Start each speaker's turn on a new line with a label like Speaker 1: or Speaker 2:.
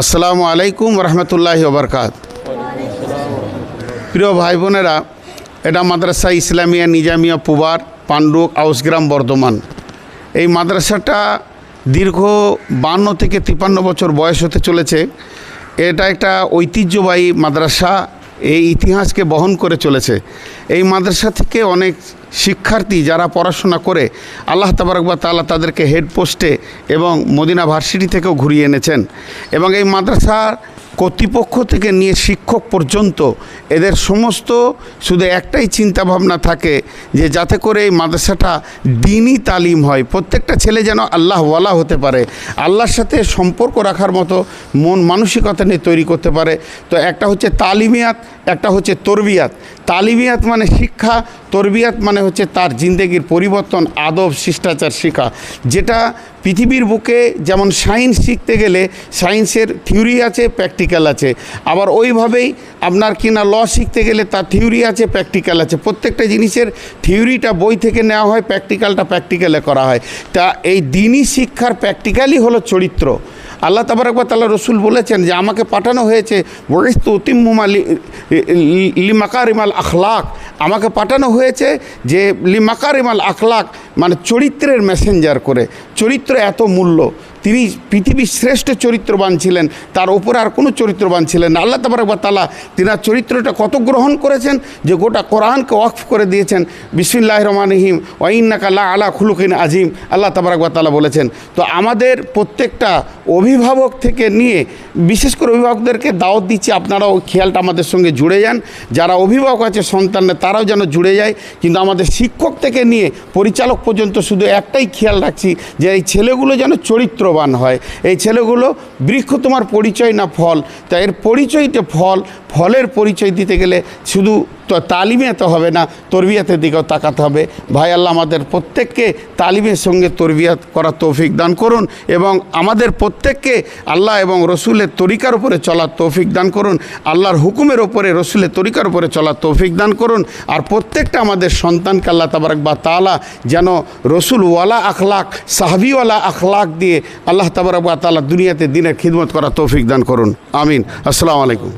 Speaker 1: আসসালামু আলাইকুম রহমতুল্লাহি ওবরকাত। প্রিয় ভাই বোনেরা, এটা মাদ্রাসা ইসলামিয়া নিজামিয়া পুবার পান্ডুক আউসগ্রাম বর্ধমান। এই মাদ্রাসাটা দীর্ঘ বান্ন থেকে তিপান্ন বছর বয়স হতে চলেছে। এটা একটা ঐতিহ্যবাহী মাদ্রাসা, এই ইতিহাসকে বহন করে চলেছে। এই মাদ্রাসা থেকে অনেক শিক্ষার্থী যারা পড়াশোনা করে, আল্লাহ তাবারকবা তাল্লাহ তাদেরকে হেডপোস্টে এবং মদিনা ভার্সিটি থেকেও ঘুরিয়ে এনেছেন। এবং এই মাদ্রাসার কর্তৃপক্ষ থেকে নিয়ে শিক্ষক পর্যন্ত এদের সমস্ত শুধু একটাই চিন্তা ভাবনা থাকে যে যাতে করে এই মাদ্রাসাটা দিনই তালিম হয়। প্রত্যেকটা ছেলে যেন আল্লাহওয়ালা হতে পারে, আল্লাহর সাথে সম্পর্ক রাখার মতো মন মানসিকতা নিয়ে তৈরি করতে পারে। তো একটা হচ্ছে তালিমিয়াত, একটা হচ্ছে তরবিয়াত। তালিমিয়াত মানে শিক্ষা, তরবিয়াত মানে হচ্ছে তার জিন্দেগির পরিবর্তন, আদব, শিষ্টাচার, শেখা। যেটা পৃথিবীর বুকে যেমন সায়েন্স শিখতে গেলে সায়েন্সের থিওরি আছে, প্র্যাকটিক্যাল আছে। আবার ওইভাবেই আপনার কিনা ল শিখতে গেলে তার থিওরি আছে, প্র্যাকটিক্যাল আছে। প্রত্যেকটা জিনিসের থিওরিটা বই থেকে নেওয়া হয়, প্র্যাকটিক্যালটা প্র্যাকটিক্যালে করা হয়। তা এই দিনই শিক্ষার প্র্যাকটিক্যালই হলো চরিত্র। আল্লাহ তাবারকবা তাল্লাহ রসুল বলেছেন যে আমাকে পাঠানো হয়েছে বরিস্ত তিম্মুমা লিমাকারিমাল আখলাক। আমাকে পাঠানো হয়েছে যে লিমাকারিমাল আখলাক মানে চরিত্রের মেসেঞ্জার করে। চরিত্র এত মূল্য তিনি পৃথিবীর শ্রেষ্ঠ চরিত্রবান ছিলেন, তার উপরে আর কোনো চরিত্রবান ছিলেন না। আল্লাহ তাবারকবা তালা তিনার চরিত্রটা কত গ্রহণ করেছেন যে গোটা কোরআনকে ওয়াকফ করে দিয়েছেন। বিসমিল্লাহ রহমান রহিম ওয়াইন্নাকাল্লা আলা খুলুকিন আজিম আল্লাহ তাবারকবা তালা বলেছেন। তো আমাদের প্রত্যেকটা অভিভাবক থেকে নিয়ে, বিশেষ করে অভিভাবকদেরকে দাওয়াত দিচ্ছি, আপনারাও খেয়ালটা আমাদের সঙ্গে জুড়ে যান। যারা অভিভাবক আছে সন্তানরা তারাও যেন জুড়ে যায়। কিন্তু আমাদের শিক্ষক থেকে নিয়ে, পরিচালক পর্যন্ত শুধু একটাই খেয়াল রাখছি যে এই ছেলেগুলো যেন চরিত্রবান। হয়। এই ছেলেগুলো বৃক্ষ তোমার পরিচয় না ফল। তা এর পরিচয়টা ফল। ফলের পরিচয় দিতে গেলে শুধু তো তালিমিয়াতে হবে না, তরবিয়াতের দিকেও তাকাতে হবে। ভাই আল্লাহ আমাদের প্রত্যেককে তালিমের সঙ্গে তরবিয়াত করার তৌফিক দান করুন এবং আমাদের প্রত্যেককে আল্লাহ এবং রসুলের তরিকার উপরে চলার তৌফিক দান করুন। আল্লাহর হুকুমের ওপরে রসুলের তরিকার উপরে চলার তৌফিক দান করুন। আর প্রত্যেকটা আমাদের সন্তানকে আল্লাহ তাবারক বা তালা যেন রসুলওয়ালা আখলাক, সাহাবিওয়ালা আখলাক দিয়ে আল্লাহ তাবারক বা তালা দুনিয়াতে দিনের খিদমত করার তৌফিক দান করুন। আমিন। আসসালামু আলাইকুম।